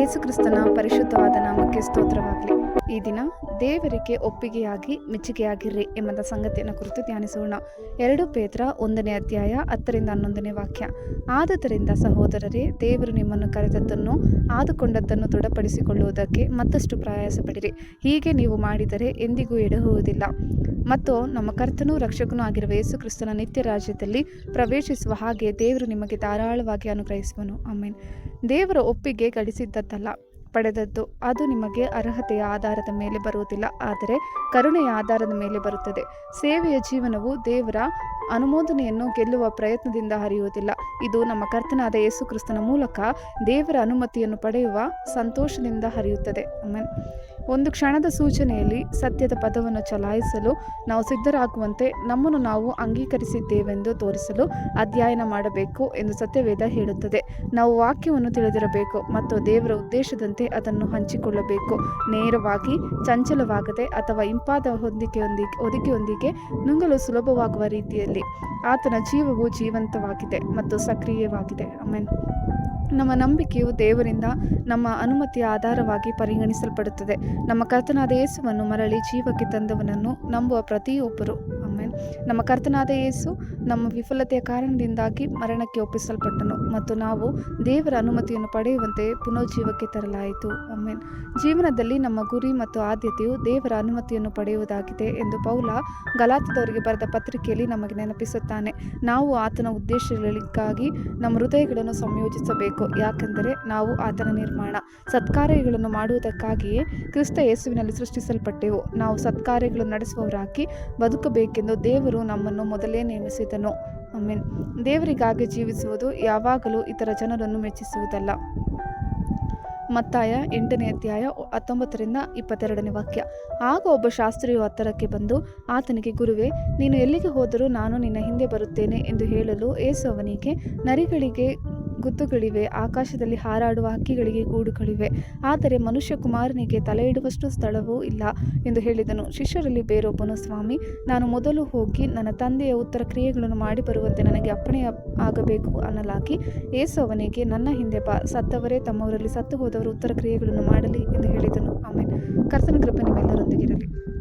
ಏಸುಕ್ರಿಸ್ತನ ಪರಿಶುದ್ಧವಾದ ನಾಮಕ್ಕೆ ಸ್ತೋತ್ರವಾಗಲಿ. ಈ ದಿನ ದೇವರಿಗೆ ಒಪ್ಪಿಗೆಯಾಗಿ ಮೆಚ್ಚುಗೆಯಾಗಿರ್ರಿ ಎಂಬದ ಸಂಗತಿಯನ್ನು ಕುರಿತು ಧ್ಯಾನಿಸೋಣ. ಎರಡು ಪೇತ್ರ ಒಂದನೇ ಅಧ್ಯಾಯ ಹತ್ತರಿಂದ ಹನ್ನೊಂದನೇ ವಾಕ್ಯ. ಆದುದರಿಂದ ಸಹೋದರರೇ, ದೇವರು ನಿಮ್ಮನ್ನು ಕರೆದದ್ದನ್ನು ಆದುಕೊಂಡದ್ದನ್ನು ದೃಢಪಡಿಸಿಕೊಳ್ಳುವುದಕ್ಕೆ ಮತ್ತಷ್ಟು ಪ್ರಯಾಸಪಡಿರಿ. ಹೀಗೆ ನೀವು ಮಾಡಿದರೆ ಎಂದಿಗೂ ಎಡಹುವುದಿಲ್ಲ. ಮತ್ತು ನಮ್ಮ ಕರ್ತನೂ ರಕ್ಷಕನೂ ಆಗಿರುವ ಯೇಸು ಕ್ರಿಸ್ತನ ನಿತ್ಯ ರಾಜ್ಯದಲ್ಲಿ ಪ್ರವೇಶಿಸುವ ಹಾಗೆ ದೇವರು ನಿಮಗೆ ಧಾರಾಳವಾಗಿ ಅನುಗ್ರಹಿಸುವನು. ಆಮೇನ್. ದೇವರ ಒಪ್ಪಿಗೆ ಗಳಿಸಿದ್ದದ್ದಲ್ಲ. ಪಡೆದದ್ದು. ಅದು ನಿಮಗೆ ಅರ್ಹತೆಯ ಆಧಾರದ ಮೇಲೆ ಬರುವುದಿಲ್ಲ, ಆದರೆ ಕರುಣೆಯ ಆಧಾರದ ಮೇಲೆ ಬರುತ್ತದೆ. ಸೇವೆಯ ಜೀವನವು ದೇವರ ಅನುಮೋದನೆಯನ್ನು ಗೆಲ್ಲುವ ಪ್ರಯತ್ನದಿಂದ ಹರಿಯುವುದಿಲ್ಲ. ಇದು ನಮ್ಮ ಕರ್ತನಾದ ಯೇಸು ಕ್ರಿಸ್ತನ ಮೂಲಕ ದೇವರ ಅನುಮತಿಯನ್ನು ಪಡೆಯುವ ಸಂತೋಷದಿಂದ ಹರಿಯುತ್ತದೆ. ಆಮೇನ್. ಒಂದು ಕ್ಷಣದ ಸೂಚನೆಯಲ್ಲಿ ಸತ್ಯದ ಪದವನ್ನು ಚಲಾಯಿಸಲು ನಾವು ಸಿದ್ಧರಾಗುವಂತೆ ನಮ್ಮನ್ನು ನಾವು ಅಂಗೀಕರಿಸಿದ್ದೇವೆಂದು ತೋರಿಸಲು ಅಧ್ಯಯನ ಮಾಡಬೇಕು ಎಂದು ಸತ್ಯವೇದ ಹೇಳುತ್ತದೆ. ನಾವು ವಾಕ್ಯವನ್ನು ತಿಳಿದಿರಬೇಕು ಮತ್ತು ದೇವರ ಉದ್ದೇಶದಂತೆ ಅದನ್ನು ಹಂಚಿಕೊಳ್ಳಬೇಕು. ನೇರವಾಗಿ, ಚಂಚಲವಾಗದೆ ಅಥವಾ ಇಂಪಾದ ಹೊಂದಿಕೆಯೊಂದಿಗೆ ಹೊದಿಕೆಯೊಂದಿಗೆ ನುಂಗಲು ಸುಲಭವಾಗುವ ರೀತಿಯಲ್ಲಿ. ಆತನ ಜೀವವು ಜೀವಂತವಾಗಿದೆ ಮತ್ತು ಸಕ್ರಿಯವಾಗಿದೆ. ಆಮೇನ್. ನಮ್ಮ ನಂಬಿಕೆಯು ದೇವರಿಂದ ನಮ್ಮ ಅನುಮತಿಯ ಆಧಾರವಾಗಿ ಪರಿಗಣಿಸಲ್ಪಡುತ್ತದೆ. ನಮ್ಮ ಕರ್ತನಾದ ಯೇಸುವನ್ನು ಮರಳಿ ಜೀವಕ್ಕೆ ತಂದವನನ್ನು ನಂಬುವ ಪ್ರತಿಯೊಬ್ಬರು. ನಮ್ಮ ಕರ್ತನಾದ ಯೇಸು ನಮ್ಮ ವಿಫಲತೆಯ ಕಾರಣದಿಂದಾಗಿ ಮರಣಕ್ಕೆ ಒಪ್ಪಿಸಲ್ಪಟ್ಟನು ಮತ್ತು ನಾವು ದೇವರ ಅನುಮತಿಯನ್ನು ಪಡೆಯುವಂತೆ ಪುನರ್ಜೀವಕ್ಕೆ ತರಲಾಯಿತು. ಆಮೇನ್. ಜೀವನದಲ್ಲಿ ನಮ್ಮ ಗುರಿ ಮತ್ತು ಆದ್ಯತೆಯು ದೇವರ ಅನುಮತಿಯನ್ನು ಪಡೆಯುವುದಾಗಿದೆ ಎಂದು ಪೌಲ ಗಲಾತದವರಿಗೆ ಬರೆದ ಪತ್ರಿಕೆಯಲ್ಲಿ ನಮಗೆ ನೆನಪಿಸುತ್ತಾನೆ. ನಾವು ಆತನ ಉದ್ದೇಶಗಳಿಗಾಗಿ ನಮ್ಮ ಹೃದಯಗಳನ್ನು ಸಂಯೋಜಿಸಬೇಕು, ಯಾಕೆಂದರೆ ನಾವು ಆತನ ನಿರ್ಮಾಣ. ಸತ್ಕಾರ್ಯಗಳನ್ನು ಮಾಡುವುದಕ್ಕಾಗಿಯೇ ಕ್ರಿಸ್ತ ಯೇಸುವಿನಲ್ಲಿ ಸೃಷ್ಟಿಸಲ್ಪಟ್ಟೆವು. ನಾವು ಸತ್ಕಾರ್ಯಗಳನ್ನು ನಡೆಸುವವರಾಗಿ ಬದುಕಬೇಕೆಂದು ದೇವರು ನಮ್ಮನ್ನು ಮೊದಲೇ ನೇಮಿಸಿದನು. ಆಮೇನ್. ದೇವರಿಗಾಗಿ ಜೀವಿಸುವುದು ಯಾವಾಗಲೂ ಇತರ ಜನರನ್ನು ಮೆಚ್ಚಿಸುವುದಲ್ಲ. ಮತ್ತಾಯ ಎಂಟನೇ ಅಧ್ಯಾಯ ಹತ್ತೊಂಬತ್ತರಿಂದ ಇಪ್ಪತ್ತೆರಡನೇ ವಾಕ್ಯ. ಆಗ ಒಬ್ಬ ಶಾಸ್ತ್ರಿಯು ಹತ್ತರಕ್ಕೆ ಬಂದು, ಆತನಿಗೆ ಗುರುವೇ, ನೀನು ಎಲ್ಲಿಗೆ ಹೋದರೂ ನಾನು ನಿನ್ನ ಹಿಂದೆ ಬರುತ್ತೇನೆ ಎಂದು ಹೇಳಲು ಏಸು ಅವನಿಗೆ, ನರಿಗಳಿಗೆ ಗುತ್ತುಗಳಿವೆ, ಆಕಾಶದಲ್ಲಿ ಹಾರಾಡುವ ಹಕ್ಕಿಗಳಿಗೆ ಗೂಡುಗಳಿವೆ. ಆದರೆ ಮನುಷ್ಯ ಕುಮಾರನಿಗೆ ತಲೆ ಇಡುವಷ್ಟು ಸ್ಥಳವೂ ಇಲ್ಲ ಎಂದು ಹೇಳಿದನು. ಶಿಷ್ಯರಲ್ಲಿ ಬೇರೊಬ್ಬನು, ಸ್ವಾಮಿ, ನಾನು ಮೊದಲು ಹೋಗಿ ನನ್ನ ತಂದೆಯ ಉತ್ತರ ಕ್ರಿಯೆಗಳನ್ನು ಮಾಡಿ ಬರುವಂತೆ ನನಗೆ ಅಪ್ಪಣೆ ಆಗಬೇಕು ಅನ್ನಲಾಗಿ ಏಸು ಅವನಿಗೆ, ನನ್ನ ಹಿಂದೆ ಬಾ, ಸತ್ತವರೇ ತಮ್ಮವರಲ್ಲಿ ಸತ್ತು ಹೋದವರು ಉತ್ತರ ಕ್ರಿಯೆಗಳನ್ನು ಮಾಡಲಿ ಎಂದು ಹೇಳಿದನು. ಆಮೇಲೆ ಕರ್ತನ ಕೃಪೆ ನಿಮ್ಮೆಲ್ಲರೊಂದಿಗಿರಲಿ.